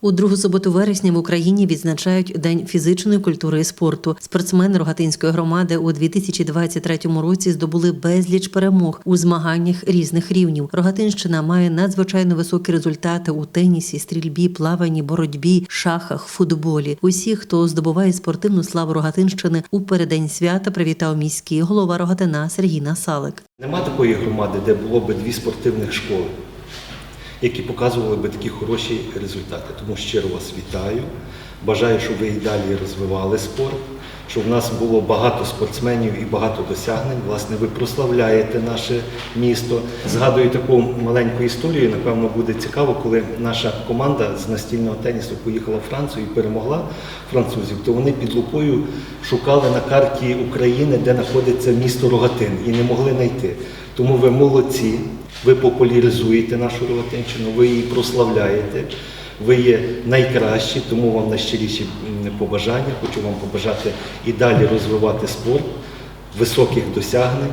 У другу суботу вересня в Україні відзначають День фізичної культури і спорту. Спортсмени Рогатинської громади у 2023 році здобули безліч перемог у змаганнях різних рівнів. Рогатинщина має надзвичайно високі результати у тенісі, стрільбі, плаванні, боротьбі, шахах, футболі. Усі, хто здобуває спортивну славу Рогатинщини у переддень свята, привітав міський голова Рогатина Сергій Насалик. Нема такої громади, де було б дві спортивних школи, які показували б такі хороші результати. Тому щиро вас вітаю. Бажаю, щоб ви і далі розвивали спорт, щоб в нас було багато спортсменів і багато досягнень. Власне, ви прославляєте наше місто. Згадую таку маленьку історію. Напевно, буде цікаво, коли наша команда з настільного тенісу поїхала в Францію і перемогла французів, то вони під лупою шукали на карті України, де знаходиться місто Рогатин, і не могли знайти. Тому ви молодці, ви популяризуєте нашу Рогатинщину, ви її прославляєте. Ви є найкращі, тому вам найщиріші побажання. Хочу вам побажати і далі розвивати спорт, високих досягнень.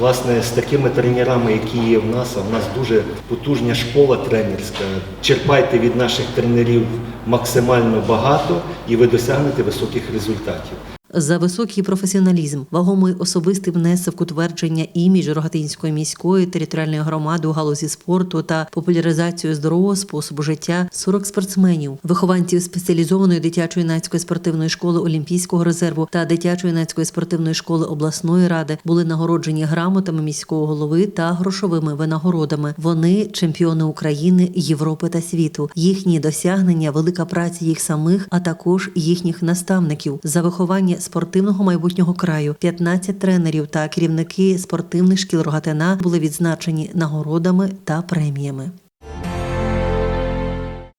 Власне, з такими тренерами, які є в нас, а в нас дуже потужна школа тренерська. Черпайте від наших тренерів максимально багато, і ви досягнете високих результатів. За високий професіоналізм, вагомий особистий внесок утвердження іміджу Рогатинської міської територіальної громади у галузі спорту та популяризацію здорового способу життя 40 спортсменів, вихованців спеціалізованої дитячо-юнацької спортивної школи Олімпійського резерву та дитячо-юнацької спортивної школи обласної ради були нагороджені грамотами міського голови та грошовими винагородами. Вони чемпіони України, Європи та світу. Їхні досягнення, велика праця їх самих, а також їхніх наставників за виховання спортивного майбутнього краю. 15 тренерів та керівники спортивних шкіл Рогатина були відзначені нагородами та преміями.